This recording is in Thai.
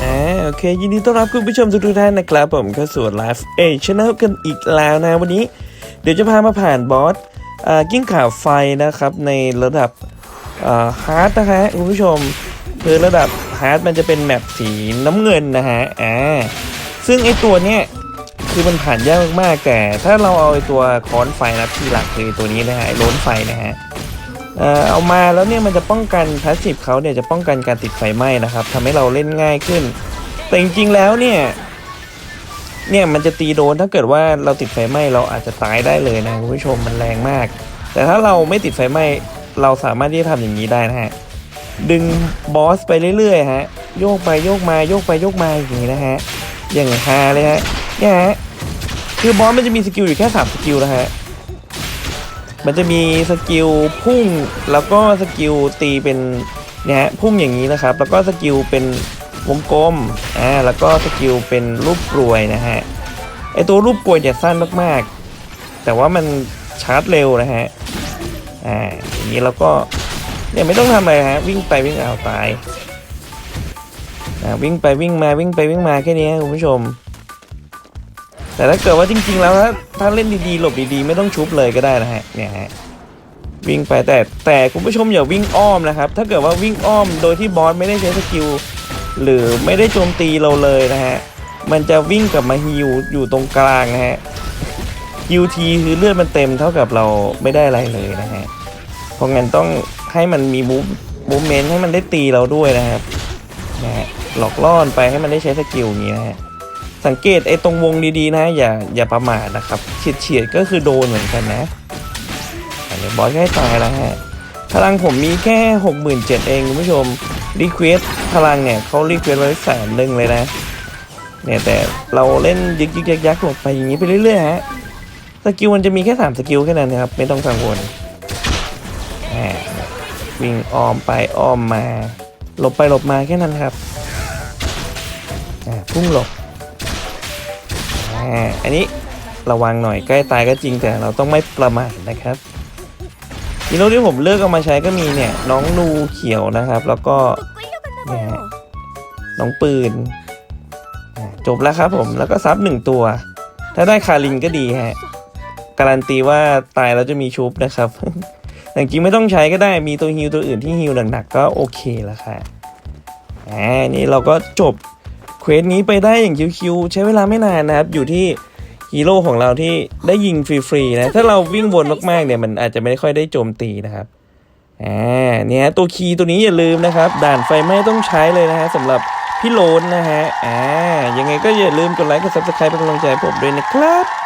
อ่าโอเค ยินดีต้อนรับคุณผู้ชมทุกท่านนะครับ ผมเข้าสู่ไลฟ์เอชแนลกันอีกแล้วนะ วันนี้เดี๋ยวจะพามาผ่านบอสอ่ากิ้งข่าวไฟนะครับ ในระดับฮาร์ดนะฮะคุณผู้ชมคือระดับฮาร์ดมันจะเป็นแมปสีน้ำเงินนะฮะอ่าซึ่งไอตัวเนี้ยคือมันผ่านยากมากๆแต่ถ้าเราเอาไอตัวค้อนไฟนะที่หลักคือตัวนี้นะฮะไอ้โล้นไฟนะฮะ เอามาแล้วเนี่ยมันจะป้องกันพาสซีฟเขาเนี่ยจะป้องกันการติดไฟไหม้นะครับทำให้เราเล่นง่ายขึ้น แต่จริงๆแล้วเนี่ยเนี่ยมันจะตีโดนถ้าเกิดว่าเราติดไฟไหม้เราอาจจะตายได้เลยนะคุณผู้ชมมันแรงมาก แต่ถ้าเราไม่ติดไฟไหม้เราสามารถที่จะทำอย่างนี้ได้นะฮะดึงบอสไปเรื่อยๆฮะโยกไปโยกมาโยกไปโยกมาอย่างนี้นะฮะอย่างฮาเลยฮะเนี่ยฮะคือบอสมันจะมีสกิลอยู่แค่สามสกิลนะฮะ มันจะมีสกิลพุ่งแล้วก็สกิลตีเป็นเนี่ยฮะพุ่งอย่างนี้นะครับ แล้วก็สกิลเป็นวงกลมอ่าแล้วก็สกิลเป็นรูปกลวยนะฮะไอตัวรูปกลวยเนี่ยสั้นมากๆ แต่ว่ามันชาร์จเร็วนะฮะอ่าอย่างนี้แล้วก็เนี่ยไม่ต้องทำอะไรฮะวิ่งไปวิ่งเอาตายอ่าวิ่งไปวิ่งมาวิ่งไปวิ่งมาแค่นี้คุณผู้ชม แต่ถ้าเกิดว่าจริง ๆ แล้วถ้าถ้าเล่นดีๆ หลบดีๆ ไม่ต้องชุบเลยก็ได้นะฮะเนี่ยฮะวิ่งไปแต่แต่คุณผู้ชมอย่าวิ่งอ้อมนะครับ ถ้าเกิดว่าวิ่งอ้อมโดยที่บอสไม่ได้ใช้สกิลหรือไม่ได้โจมตีเราเลยนะฮะมันจะวิ่งกลับมาฮิวอยู่ตรงกลางนะฮะฮิวทีคือเลือดมันเต็มเท่ากับเราไม่ได้อะไรเลยนะฮะเพราะงั้นต้องให้มันมีมูฟมูเมนต์ให้มันได้ตีเราด้วยนะครับนะฮะหลอกล่อนไปให้มันได้ใช้สกิลอย่างนี้นะฮะ สังเกตไอ้ตรงวงดีๆนะ อย่าอย่าประมาทนะครับเฉียดเฉียดก็คือโดนเหมือนกันนะอันนี้บอสใกล้ตายแล้วฮะพลังผมมีแค่หกหมื่นเจ็ดเองคุณผู้ชมรีเควสพลังเนี่ยเขารีเควสไว้แสนหนึ่งเลยนะเนี่ยแต่เราเล่นยึกยึกยักยักหลบไปอย่างนี้ไปเรื่อยๆฮะสกิลมันจะมีแค่สามสกิลแค่นั้นนะครับไม่ต้องกังวลวิ่งอ้อมไปอ้อมมาหลบไปหลบมาแค่นั้นครับพุ่งหลบ อันนี้ระวังหน่อยใกล้ตายก็จริงแต่เราต้องไม่ประมาทนะครับฮีโร่ที่ผมเลือกเอามาใช้ก็มีเนี่ยน้องนูเขียวนะครับ แล้วก็เนี่ยน้องปืน จบแล้วครับผมแล้วก็ซับหนึ่งตัว ถ้าได้คารินก็ดีฮะการันตีว่าตายแล้วจะมีชุบนะครับแต่จริงไม่ต้องใช้ก็ได้มีตัวฮิวตัวอื่นที่ฮิวหนักๆก็โอเคแล้วค่ะอ่านี่เราก็จบ เควสนี้ไปได้อย่างคิวๆใช้เวลาไม่นานนะครับ อยู่ที่ฮีโร่ของเราที่ได้ยิงฟรีๆนะ ถ้าเราวิ่งวนมากๆเนี่ยมันอาจจะไม่ค่อยได้โจมตีนะครับอ่าเนี่ยตัวคีย์ตัวนี้อย่าลืมนะครับ ด่านไฟไหม้ต้องใช้เลยนะฮะสำหรับพี่โลนนะฮะอ่ายังไงก็อย่าลืมกดไลค์กดซับสไครป์เป็นกำลังใจผมด้วยนะครับ